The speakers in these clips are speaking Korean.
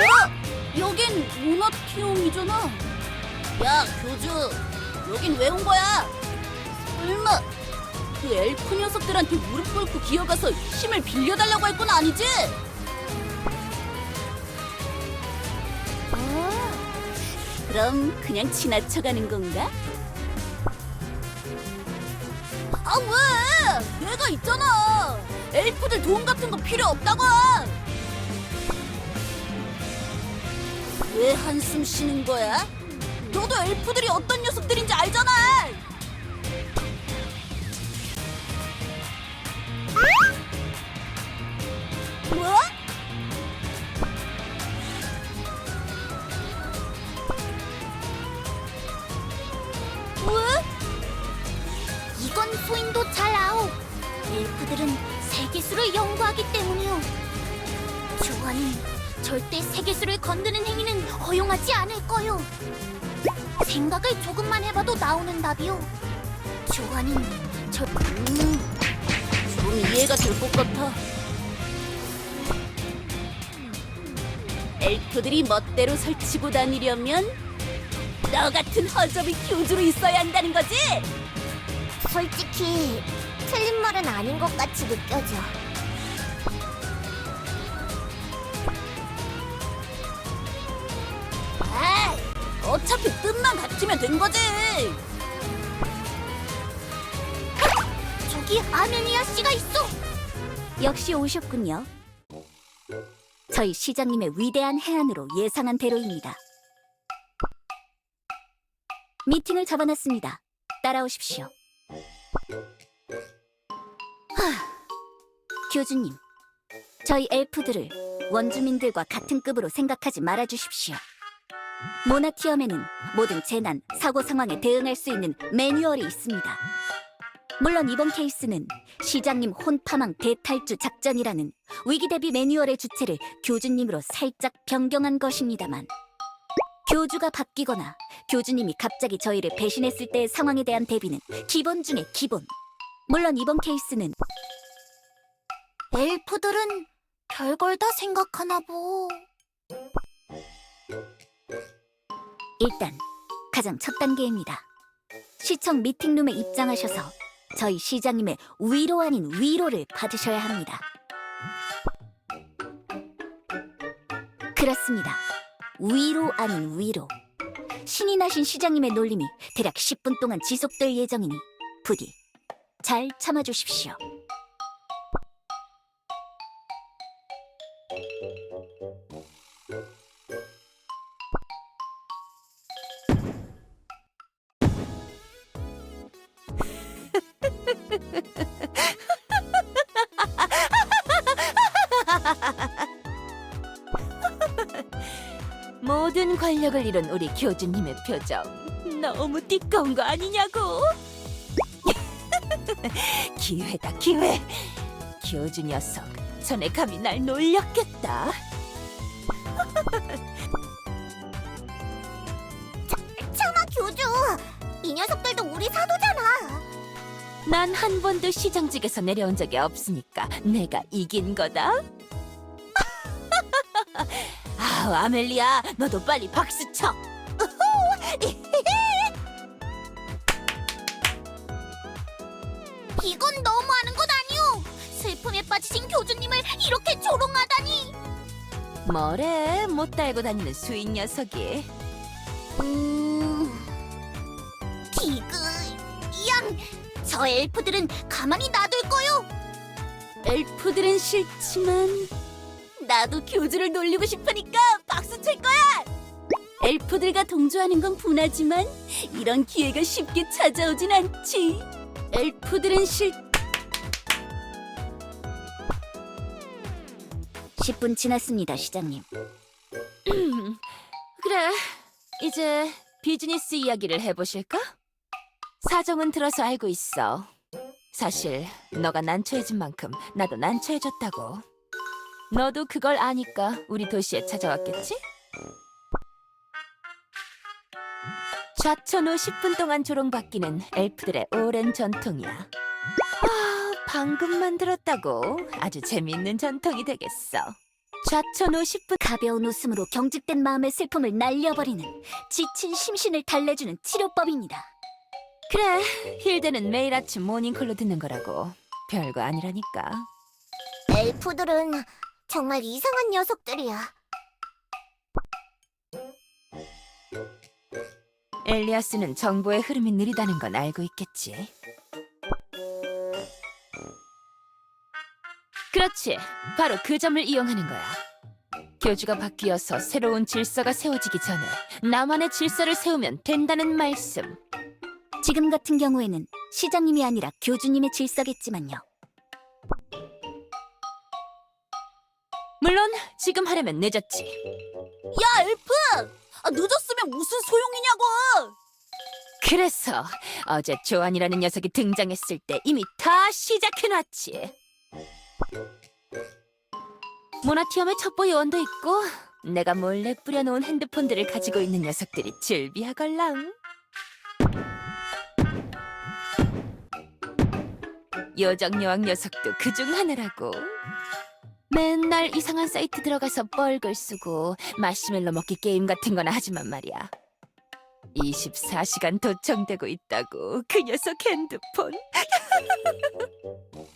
어라? 여긴 모나티움이잖아. 야, 교주. 여긴 왜 온 거야? 설마 그 엘프 녀석들한테 무릎 꿇고 기어가서 힘을 빌려달라고 할 건 아니지? 아, 그럼 그냥 지나쳐가는 건가? 아 왜? 내가 있잖아. 엘프들 도움 같은 거 필요 없다고. 왜 한숨 쉬는 거야? 너도 엘프들이 어떤 녀석들인지 알잖아. 뭐? 왜? 이건 소인도 잘 아오. 엘프들은 세계수를 연구하기 때문이오. 조아는 절대 세계수를 건드는 행위는 허용하지 않을 거요. 생각을 조금만 해봐도 나오는 답이오. 조아는 절 음, 좀 이해가 될 것 같아. 엘프들이 멋대로 설치고 다니려면 너 같은 허접이 교주로 있어야 한다는 거지? 솔직히 틀린 말은 아닌 것 같이 느껴져. 어차피 뜻만 같으면 된 거지. 저기 아메니아 씨가 있어. 역시 오셨군요. 저희 시장님의 위대한 해안으로 예상한 대로입니다. 미팅을 잡아놨습니다. 따라오십시오. 하, 교주님, 저희 엘프들을 원주민들과 같은 급으로 생각하지 말아주십시오. 모나티엄에는 모든 재난, 사고 상황에 대응할 수 있는 매뉴얼이 있습니다. 물론 이번 케이스는 시장님 혼파망 대탈주 작전이라는 위기 대비 매뉴얼의 주체를 교주님으로 살짝 변경한 것입니다만 교주가 바뀌거나 교주님이 갑자기 저희를 배신했을 때의 상황에 대한 대비는 기본 중의 기본. 물론 이번 케이스는 엘프들은 별걸 다 생각하나 보. 일단 가장 첫 단계입니다. 시청 미팅룸에 입장하셔서 저희 시장님의 위로 아닌 위로를 받으셔야 합니다. 그렇습니다. 위로 아닌 위로. 신이 나신 시장님의 놀림이 대략 10분 동안 지속될 예정이니 부디 잘 참아주십시오. 권력을 잃은 우리 교주님의 표정. 너무 띠꺼운 거 아니냐고. 기회다 기회. 교주 녀석 전에 감히 날 놀렸겠다. 참아 교주. 이 녀석들도 우리 사도잖아. 난 한 번도 시장직에서 내려온 적이 없으니까 내가 이긴 거다 아우 아멜리아 너도 빨리 박수 쳐 이건 너무하는 건 아니오. 슬픔에 빠지신 교주님을 이렇게 조롱하다니. 뭐래 못 달고 다니는 수인 녀석이 음... 디그... 양... 저 엘프들은 가만히 놔둘 거요. 엘프들은 싫지만 나도 교주를 놀리고 싶으니까 칠 거야. 엘프들과 동조하는 건 분하지만 이런 기회가 쉽게 찾아오진 않지. 엘프들은 싫 10분 지났습니다, 시장님. 그래, 이제 비즈니스 이야기를 해보실까? 사정은 들어서 알고 있어. 사실 너가 난처해진 만큼 나도 난처해졌다고. 너도 그걸 아니까 우리 도시에 찾아왔겠지? 좌천 후 10분 동안 조롱받기는 엘프들의 오랜 전통이야. 아, 방금 만들었다고 아주 재미있는 전통이 되겠어. 좌천 50분 가벼운 웃음으로 경직된 마음의 슬픔을 날려버리는 지친 심신을 달래주는 치료법입니다. 그래 힐드는 매일 아침 모닝콜로 듣는 거라고 별거 아니라니까 엘프들은 정말 이상한 녀석들이야. 엘리아스는 정보의 흐름이 느리다는 건 알고 있겠지 그렇지 바로 그 점을 이용하는 거야 교주가 바뀌어서 새로운 질서가 세워지기 전에 나만의 질서를 세우면 된다는 말씀 지금 같은 경우에는 시장님이 아니라 교주님의 질서겠지만요. 물론 지금 하려면 늦었지 야 엘프! 아, 늦었으면 무슨 소용이냐고! 그래서 어제 조안이라는 녀석이 등장했을 때 이미 다 시작해놨지. 모나티엄의 첩보 요원도 있고 내가 몰래 뿌려놓은 핸드폰들을 가지고 있는 녀석들이 즐비하걸랑. 요정 여왕 녀석도 그중 하나라고. 맨날 이상한 사이트 들어가서 뻘글 쓰고 마시멜로 먹기 게임 같은 거나 하지만 말이야. 24시간 도청되고 있다고 그 녀석 핸드폰.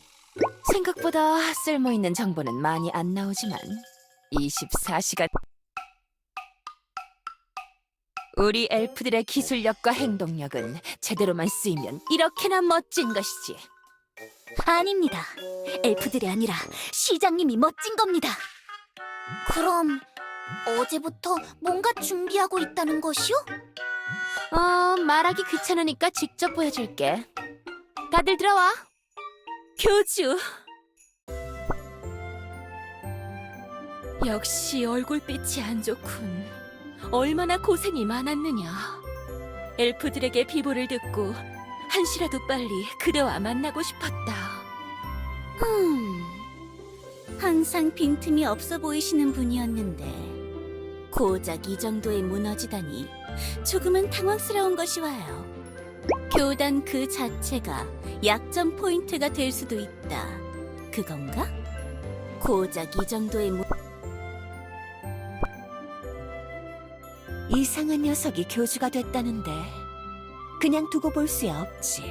생각보다 쓸모 있는 정보는 많이 안 나오지만 24시간. 우리 엘프들의 기술력과 행동력은 제대로만 쓰이면 이렇게나 멋진 것이지 아닙니다. 엘프들이 아니라 시장님이 멋진 겁니다. 그럼 어제부터 뭔가 준비하고 있다는 것이오? 어 말하기 귀찮으니까 직접 보여줄게 다들 들어와 교주 역시 얼굴빛이 안 좋군 얼마나 고생이 많았느냐 엘프들에게 비보를 듣고 한시라도 빨리 그대와 만나고 싶었다 음, 항상 빈틈이 없어 보이시는 분이었는데 고작 이 정도에 무너지다니 조금은 당황스러운 것이 와요. 교단 그 자체가 약점 포인트가 될 수도 있다. 그건가? 고작 이 정도의 무... 이상한 녀석이 교주가 됐다는데 그냥 두고 볼 수야 없지.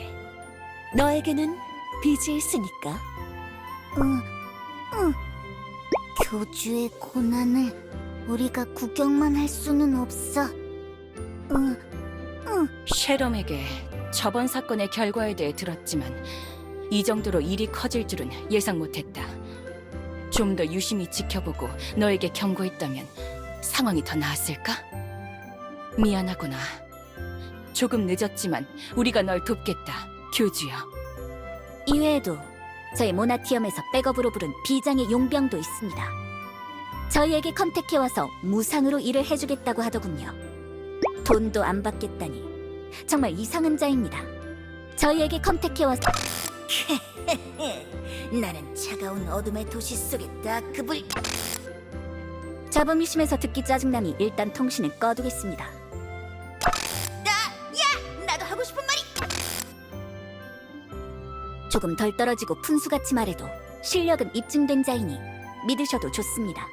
너에게는 빚이 있으니까. 응, 응. 교주의 고난을 우리가 구경만 할 수는 없어. 응, 쉐럼에게 저번 사건의 결과에 대해 들었지만 이 정도로 일이 커질 줄은 예상 못했다. 좀 더 유심히 지켜보고 너에게 경고했다면 상황이 더 나았을까? 미안하구나. 조금 늦었지만 우리가 널 돕겠다, 교주야. 이외에도 저희 모나티엄에서 백업으로 부른 비장의 용병도 있습니다. 저희에게 컨택해와서 무상으로 일을 해주겠다고 하더군요. 돈도 안 받겠다니 정말 이상한 자입니다. 저희에게 컨택해와서 나는 차가운 어둠의 도시 속의 다크불. 자범심에서 듣기 짜증나니 일단 통신을 꺼두겠습니다. 조금 덜 떨어지고 푼수같이 말해도 실력은 입증된 자이니 믿으셔도 좋습니다.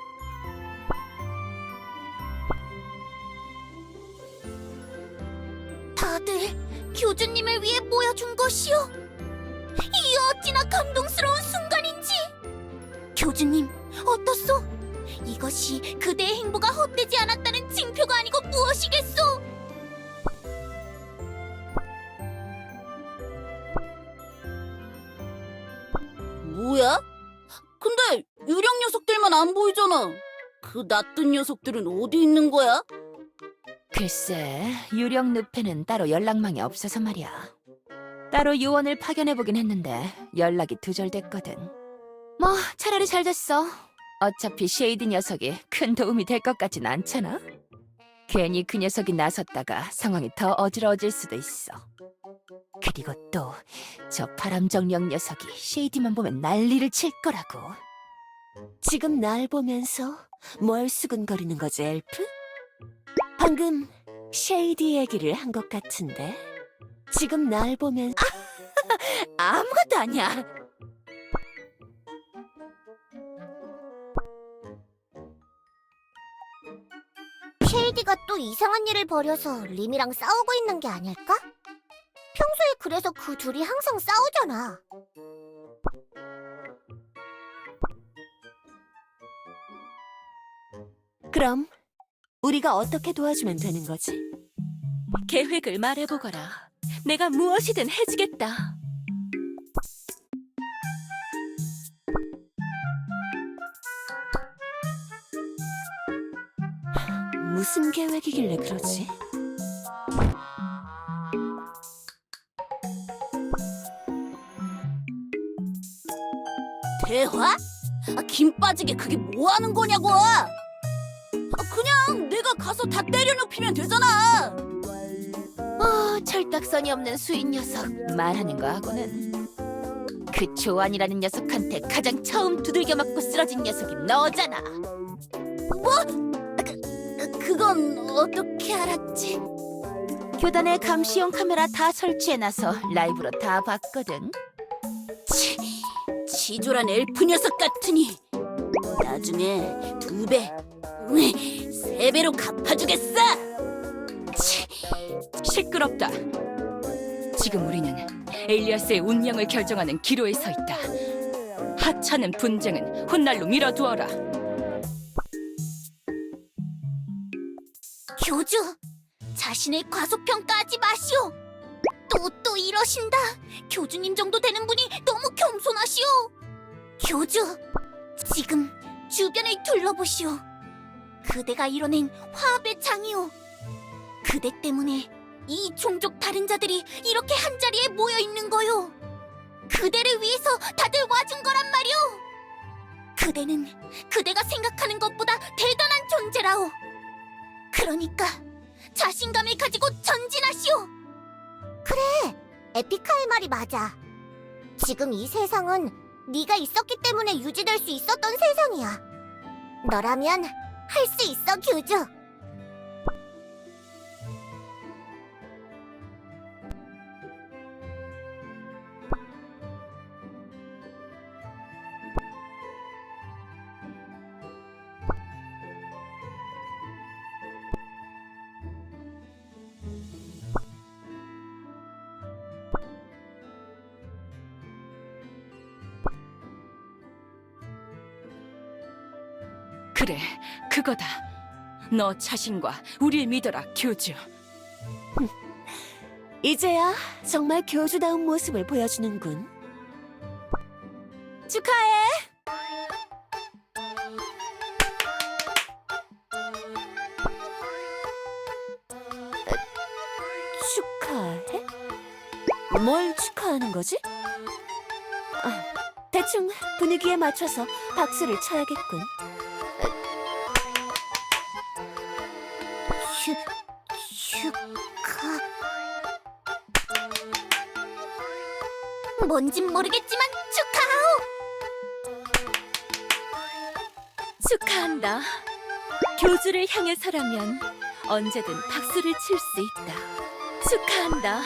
다들 교주님을 위해 모여준 것이오. 이 어찌나 감동스러운 순간인지. 교주님, 어떻소? 이것이 그대의 행보가 헛되지 않았다는 징표가 아니고 무엇이겠소? 뭐야? 근데 유령 녀석들만 안 보이잖아. 그 낯든 녀석들은 어디 있는 거야? 글쎄, 유령 늪에는 따로 연락망이 없어서 말이야. 따로 요원을 파견해보긴 했는데 연락이 두절됐거든. 뭐 차라리 잘 됐어. 어차피 쉐이드 녀석이 큰 도움이 될 것 같진 않잖아. 괜히 그 녀석이 나섰다가 상황이 더 어지러워질 수도 있어. 그리고 또 저 바람정령 녀석이 쉐이디만 보면 난리를 칠 거라고. 지금 날 보면서 뭘 수근거리는 거지, 엘프? 방금 쉐이디 얘기를 한 것 같은데 지금 날 보면 아무것도 아니야. 쉐이디가 또 이상한 일을 벌여서 림이랑 싸우고 있는 게 아닐까? 평소에 그래서 그 둘이 항상 싸우잖아. 그럼 우리가 어떻게 도와주면 되는 거지? 계획을 말해보거라. 내가 무엇이든 해주겠다. 무슨 계획이길래 그러지? 대화? 아, 김 빠지게 그게 뭐 하는 거냐고! 아, 그냥 내가 가서 다 때려 눕히면 되잖아! 어, 철딱선이 없는 수인 녀석 말하는 거하고는 그 조안이라는 녀석한테 가장 처음 두들겨 맞고 쓰러진 녀석이 너잖아. 그, 그건 어떻게 알았지? 교단에 감시용 카메라 다 설치해놔서 라이브로 다 봤거든. 치, 치졸한 엘프 녀석 같으니 나중에 두 배, 으이, 세 배로 갚아주겠어! 치, 시끄럽다. 지금 우리는 엘리아스의 운명을 결정하는 기로에 서 있다. 하찮은 분쟁은 훗날로 미뤄두어라. 교주, 자신을 과소평가하지 마시오. 또 또 이러신다. 교주님 정도 되는 분이 너무 겸손하시오. 교주, 지금 주변을 둘러보시오. 그대가 이뤄낸 화합의 장이오. 그대 때문에 이 종족 다른 자들이 이렇게 한 자리에 모여 있는 거요. 그대를 위해서 다들 와준 거란 말이오. 그대는 그대가 생각하는 것보다 대단한 존재라오. 그러니까 자신감을 가지고 전진하시오. 그래, 에피카의 말이 맞아. 지금 이 세상은 네가 있었기 때문에 유지될 수 있었던 세상이야. 너라면 할 수 있어, 교주. 그래, 그거다. 너 자신과 우릴 믿어라, 교주. 이제야 정말 교주다운 모습을 보여주는군. 축하해. 축하해? 뭘 축하하는 거지? 아, 대충 분위기에 맞춰서 박수를 쳐야겠군. 뭔진 모르겠지만 축하하오. 축하한다. 교주를 향해서라면 언제든 박수를 칠 수 있다. 축하한다.